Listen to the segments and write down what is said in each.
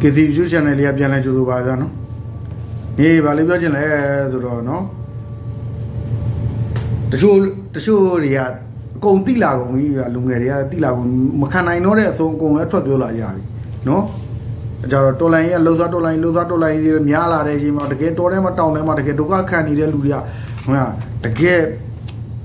KC YouTube channel လေးကပြန်လဲကြိုဆိုပါကြနော်နေဗာလေးပြောချင်လဲဆိုတော့နော်တချို့တချို့တွေကအကုန်တိလာကုန်ပြီဗျာလူငယ်တွေကတိလာကုန်မခံနိုင်တော့တဲ့အစုံအကုန်လည်းထွက်ပြောလာကြပြီနော်အကြတော့တော်လိုင်းရဲ့လှုပ်စားတော်လိုင်းလှုပ်စားတော်လိုင်းတွေများလာတဲ့အချိန်မှာတကယ်တော်ထဲမှာတောင်းထဲမှာတကယ်ဒုက္ခခံနေတဲ့လူတွေကဟိုကတကယ်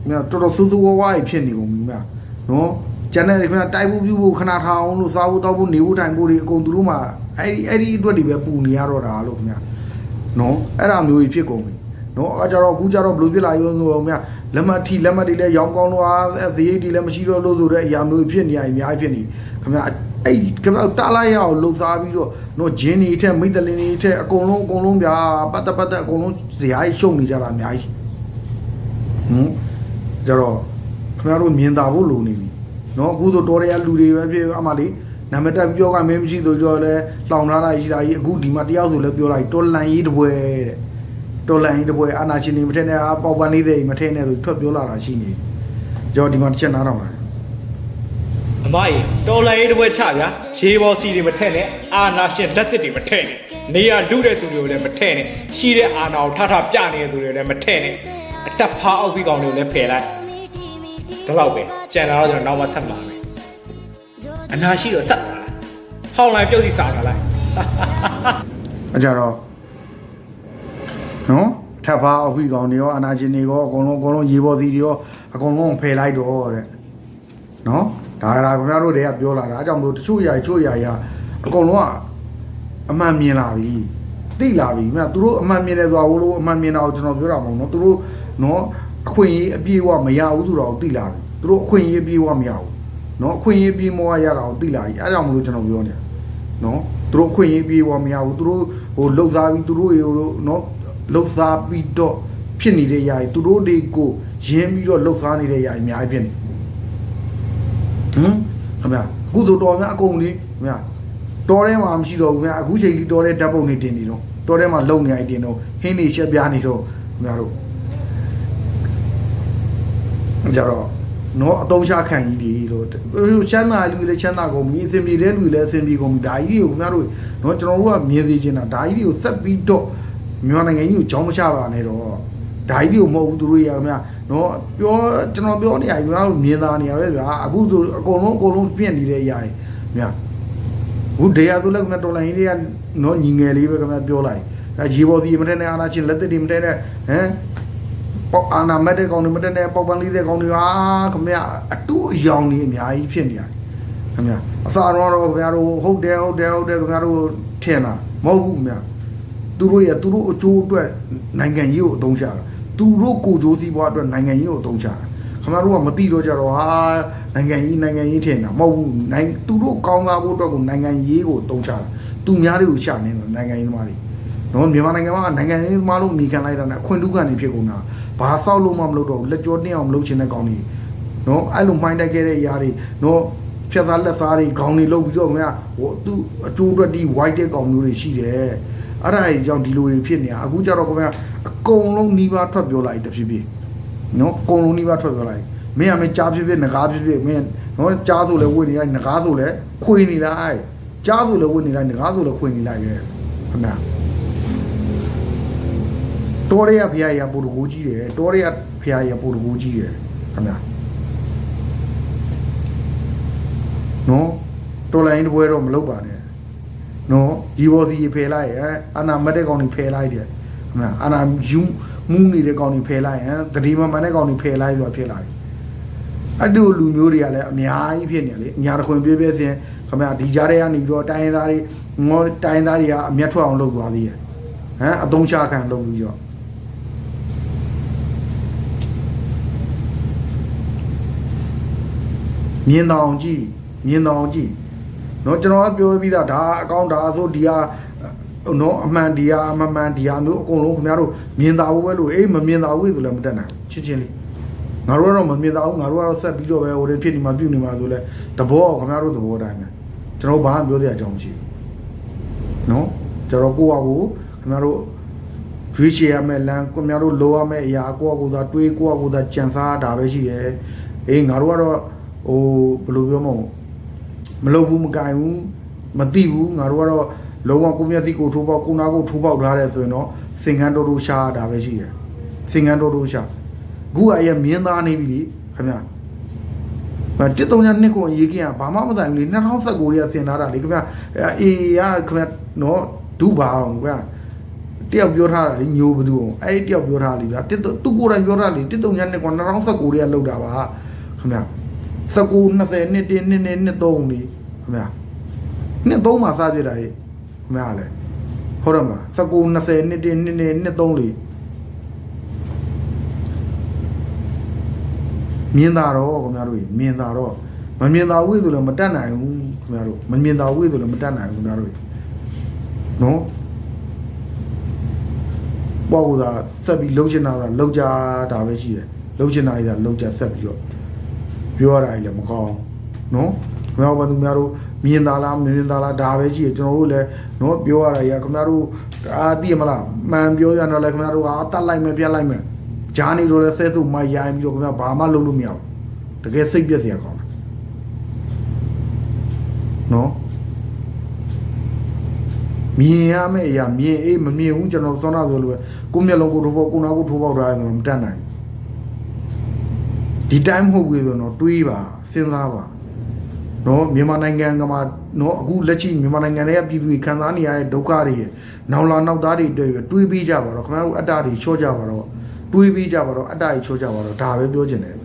မြတ်တော်တော်ဆူဆူဝါးဝါးဖြစ်နေကုန်ပြီမြတ်နော် ကျန်တဲ့ခင်ဗျာတိုက်ဖို့ပြုဖို့ခဏထားအောင်လို့စားဖို့တောက်ဖို့နေဖို့ထိုင်ဖို့တွေအကုန်သူတို့မှအဲ့ဒီအဲ့ဒီအတွက်တွေပဲပူနေရတော့တာလို့ခင်ဗျာနော်အဲ့ဒါမျိုးကြီးဖြစ်ကုန်ပြီနော်အကြတော့အခုကြတော့ဘယ်လိုဖြစ်လာရောဆိုတော့မြတ်လက်မတ်ထီလက်မတ်တွေလည်းရောင်းကောင်းတော့ဇေယိတ်တွေလည်းမရှိတော့လို့ဆိုတဲ့အရာမျိုးဖြစ်နေရအများကြီးဖြစ်နေခင်ဗျာအဲ့ခင်ဗျာတားလိုက်ရအောင်လှုပ်စားပြီးတော့နော်ဂျင်းတွေထက်မိတ်တလင်းတွေထက်အကုန်လုံးအကုန်လုံးဗျာပတ်သက်ပတ်သက်အကုန်လုံးဇာတ်ရှုံနေကြတာအများကြီးဟမ်ကြတော့ခင်ဗျားတို့မြင်တာဖို့လိုနေပြီ နော်အခုဆိုတော်ရရလူတွေပဲဖြစ်အမှလေးနာမည်တက်ပြောကမင်းမရှိဆိုတော့လဲလောင်ထားတာရှိတာကြီးအခုဒီမှာတယောက်ဆိုလဲပြောလိုက်တော်လန်ရေးတပွဲတဲ့တော်လန်ရေးတပွဲအာနာရှင်နေမထက်နဲ့အပေါပန်လေးတွေမထက်နဲ့ဆိုထွက်ပြောလာတာရှိနေကြောဒီမှာတစ်ချက်နားတော့လာအမကြီးတော်လိုင်းရေးတစ်ပွဲချဗျာရေပေါ်စီတွေမထက်နဲ့အာနာရှင်လက်သစ်တွေမထက်နဲ့နေရလူတဲ့သူတွေကိုလည်းမထက်နဲ့ရှိတဲ့အာနာကိုထထပြနေတဲ့သူတွေလည်းမထက်နဲ့အတက်ဖားအောက်ပြီးကောင်တွေကိုလည်းဖယ်လိုက် ဒါတော့ပဲကြံလာတော့ကျွန်တော်နောက်မှဆက်မှာပဲအနာရှိတော့ဆက်လာလိုက်ဟောင်းလိုက်ပြုတ်စီစာလာလိုက်အကြတော့နော်ထပ်ဖားအခွေကောင်တွေရောအနာရှင်တွေရောအကုန်လုံးအကုန်လုံးရေပေါ်စီတွေရောအကုန်လုံးဖယ်လိုက်တော့တဲ့နော်ဒါကခင်ဗျားတို့တွေကပြောလာတာအဲကြောင့်မို့တချို့ຢာတချို့ຢာရအကုန်လုံးကအမှန်မြင်လာပြီသိလာပြီမြတ်သူတို့အမှန်မြင်တယ်ဆိုတာဘလို့အမှန်မြင်တာကိုကျွန်တော်ပြောတာမဟုတ်နော်သူတို့နော် အခွင့်အရေးအပြည့်အဝမရဘူးဆိုတော့သိလာပြီသူတို့အခွင့်အရေးအပြည့်အဝမရဘူးနော်အခွင့်အရေးအပြည့်အဝရတာကိုသိလာပြီအဲကြောင့်မလို့ကျွန်တော်ပြောနေတာနော်သူတို့အခွင့်အရေးပြေးပေါ်မရဘူးသူတို့ဟိုလှုပ်ရှားပြီးသူတို့ရေတို့နော်လှုပ်ရှားပြီးတော့ဖြစ်နေတဲ့ຢာကြီးသူတို့တွေကိုရင်းပြီးတော့လှုပ်ရှားနေတဲ့ຢာကြီးအများကြီးဖြစ်နေဟမ်ခင်ဗျာအခုဆိုတော်များအကုန်လေးခင်ဗျာတော်ထဲမှာမရှိတော့ဘူးခင်ဗျာအခုချိန်ကြီးတော်ထဲဓာတ်ပုံနေတင်နေတော့တော်ထဲမှာလုံနေအိုက်တင်တော့ဟင်းနေရှက်ပြားနေတော့ခင်ဗျာတို့ ကြတော့နော်အတုံးချခံကြီးတွေလို့ချမ်းသာလူတွေလည်းချမ်းသာကုန်ပြီအဆင်ပြေတဲ့လူတွေလည်းအဆင်ပြေကုန်ပြီဒါကြီးတွေကိုခင်ဗျားတို့နော်ကျွန်တော်တို့ကမြင်သိချင်တာဒါကြီးတွေကိုဆက်ပြီးတော့မြန်မာနိုင်ငံကြီးကိုကြောင်းမချပါနဲ့တော့ဒါကြီးတွေကိုမဟုတ်ဘူးသူတို့ရခင်ဗျာနော်ပြောကျွန်တော်ပြောနေရခင်ဗျားတို့မြင်သာနေရပဲဗျာအခုဆိုအကုန်လုံးအကုန်လုံးပြင့်နေတဲ့အရာတွေခင်ဗျာအခုဒေယာဆိုလည်းခင်ဗျာတော်လိုင်းကြီးတွေကနော်ညီငယ်လေးပဲခင်ဗျာပြောလိုက်အဲရေပေါ်စီမထဲနဲ့အာနာချင်းလက်သက်တွေမထဲနဲ့ဟမ် ပေါက်အာနာမက်တဲ့ကောင်တွေမတက်တဲ့ပေါက်ပန်းလေးတဲ့ကောင်တွေဟာခမရအတူအယောင်တွေအများကြီးဖြစ်နေရတယ်ခမရအစာတော့တော့ခမရတို့ဟုတ်တယ်ဟုတ်တယ်ဟုတ်တယ်ခမရတို့ထင်တာမဟုတ်ဘူးခမရသူတို့ရဲ့သူတို့အကျိုးအတွက်နိုင်ငံကြီးကိုအသုံးချတာသူတို့ကိုကြိုးစည်းပွားအတွက်နိုင်ငံကြီးကိုအသုံးချတာခမရတို့ကမသိတော့ကြတော့ဟာနိုင်ငံကြီးနိုင်ငံကြီးထင်တာမဟုတ်ဘူးနိုင်သူတို့ကောင်းကားဖို့အတွက်ကိုနိုင်ငံကြီးကိုအသုံးချတာသူများတွေကိုရှာနေတာနိုင်ငံကြီးသမားတွေ နော်မြန်မာနိုင်ငံမှာနိုင်ငံရေးသမားလို့အမိခံလိုက်တာနဲ့အခွင့်ထူးကနေဖြစ်ကုန်တာဘာဆောက်လို့မှမလုပ်တော့ဘူးလက်ကြောတင်းအောင်မလုပ်ချင်တဲ့ကောင်တွေနော်အဲ့လိုမှိုင်းတိုက်ခဲ့တဲ့အရာတွေနော်ဖြတ်သားလက်သားတွေခေါင်းတွေလုတ်ပြီးတော့ခင်ဗျာဟိုသူ့အကျိုးအတွက်ဒီ white တဲ့ကောင်မျိုးတွေရှိတယ်အဲ့ဒါကြီးကြောင့်ဒီလိုတွေဖြစ်နေတာအခုကျတော့ခင်ဗျာအကုန်လုံးနှီးပါထွက်ပြောလိုက်တဖြည်းဖြည်းနော်အကုန်လုံးနှီးပါထွက်ပြောလိုက်မင်းကမင်းကြားဖြစ်ဖြစ်ငကားဖြစ်ဖြစ်မင်းနော်ကြားဆိုလဲဝတ်နေလိုက်ငကားဆိုလဲခွေနေလိုက်ကြားဆိုလဲဝတ်နေလိုက်ငကားဆိုလဲခွေနေလိုက်ပဲခင်ဗျာ တော်ရရဖရာရပိုတကူကြီးတယ်တော်ရရဖရာရပိုတကူကြီးတယ်ခင်ဗျာနော်တော်လိုင်းတပွဲတော့မလုပ်ပါနဲ့နော်ဒီဘောစီဖယ်လိုက်ဟမ်အာနာမက်တဲ့ကောင်တွေဖယ်လိုက်တယ်ခင်ဗျာအာနာယူမူးနေတဲ့ကောင်တွေဖယ်လိုက်ဟမ်တတိမမန်တဲ့ကောင်တွေဖယ်လိုက်ဆိုတာဖြစ်လာပြီအဲ့ဒီလူမျိုးတွေကလည်းအများကြီးဖြစ်နေလေအများတခွင်ပြည့်ပြည့်စင်ခင်ဗျာဒီကြားထဲကနေပြီးတော့တိုင်းရင်းသားတွေငေါတိုင်းရင်းသားတွေကအမျက်ထွက်အောင်လုပ်သွားသေးတယ်ဟမ်အသုံးချခံလုပ်ပြီးတော့ မြင်တော်ကြည့်မြင်တော်ကြည့်เนาะကျွန်တော်ကပြောပြီးသားဒါအကောင့်ဒါဆိုဒီဟာเนาะအမှန်ဒီဟာအမမှန်ဒီဟာမျိုးအကုန်လုံးခင်ဗျားတို့မြင်တာဘူးပဲလို့အေးမမြင်တာဘူးဆိုလည်းမတက်နိုင်ဘူးချင်းချင်းလေးငါတို့ကတော့မမြင်တာဘူးငါတို့ကတော့ဆက်ပြီးတော့ပဲဟိုတင်ဖြစ်နေမှာပြုတ်နေမှာဆိုလဲတဘောခင်ဗျားတို့သဘောတိုင်းပဲကျွန်တော်ဘာမှပြောစရာအကြောင်းမရှိဘူးเนาะကျွန်တော်ကိုယ့်အကူခင်ဗျားတို့ရွေးချယ်ရမယ့်လမ်းခင်ဗျားတို့လိုရမယ့်အရာကိုယ့်အကူသာတွေးကိုယ့်အကူသာကြံစားတာပဲရှိတယ်အေးငါတို့ကတော့ ဟိုဘယ်လိုပြောမလဲမလုပ်ဘူးမကင်ဘူးမသိဘူးငါတို့ကတော့လုံးဝကိုမျက်စိကိုထိုးပေါက်ကိုနာကိုထိုးပေါက်ထားတယ်ဆိုရင်တော့စင်ကန်းတိုးတိုးရှားတာပဲရှိတယ်စင်ကန်းတိုးတိုးရှားအခုကအရင်မြင်းသားနေပြီလေခင်ဗျာမတစ်တုံးညနှစ်ကိုရေးခင်ကဘာမှမဆိုင်ဘူးလေ2019ရဲ့ဆင်ထားတာလေခင်ဗျာအေးရခင်ဗျာနော်ဒုပါအောင်ခင်ဗျာတယောက်ပြောထားတာလေညိုဘသူအောင်အဲ့ဒီတယောက်ပြောထားလေဗျာတစ်သူကိုယ်တိုင်ပြောထားလေတစ်တုံးညနှစ်က2019ရဲ့လောက်တာပါခင်ဗျာ 19 20နှစ်တင်းနှစ်နှစ်နှစ်သုံးလေခင်ဗျာနှစ်သုံးမှာစားပြတာလေခင်ဗျာလေဟုတ်တယ်မလား19 20နှစ်တင်းနှစ်နှစ်နှစ်သုံးလေမြင်တာတော့ခင်ဗျားတို့မြင်တာတော့မမြင်တာဝိဆိုလည်းမတတ်နိုင်ဘူးခင်ဗျားတို့မမြင်တာဝိဆိုလည်းမတတ်နိုင်ဘူးခင်ဗျားတို့နော်ပေါ့ကသာဆက်ပြီးလှုပ်ချင်တာကလှုပ်ကြတာပဲရှိတယ်လှုပ်ချင်တာကြီးကလှုပ်ကြဆက်ပြီးတော့ ပြောရတာကြီးလည်းမကောင်းနော်ခင်ဗျားတို့ဘာသူများတို့မြင်တာလားမမြင်တာလားဒါပဲရှိတယ်ကျွန်တော်တို့လည်းနော်ပြောရတာကြီးကခင်ဗျားတို့အာသိရမလားမှန်ပြောရတော့လည်းခင်ဗျားတို့အာတတ်လိုက်မယ်ပြတ်လိုက်မယ်ဂျာနေတော့လည်းဆဲဆုပ်မရိုင်းပြီးတော့ခင်ဗျားဘာမှလုပ်လို့မရဘူးတကယ်စိတ်ပြက်စရာကောင်းတယ်နော်မြင်ရမယ့်အရာမြင်အေးမမြင်ဘူးကျွန်တော်စောနာပြောလို့ပဲကိုမျက်လုံးကိုထိုးပေါက်ကိုနာကိုထိုးပေါက်ထားရင်တော့မတတ်နိုင်ဘူး ဒီတိုင်းမဟုတ်ဘူးဆိုတော့တွေးပါစဉ်းစားပါနော်မြန်မာနိုင်ငံကမှနော်အခုလက်ရှိမြန်မာနိုင်ငံရဲ့ပြည်သူတွေခံစားနေရတဲ့ဒုက္ခတွေရဲ့နောင်လာနောက်သားတွေတွေ့ပြီးတွေးပြီးကြပါတော့ခင်ဗျားတို့အတ္တတွေချော့ကြပါတော့တွေးပြီးကြပါတော့အတ္တတွေချော့ကြပါတော့ဒါပဲပြောချင်တယ်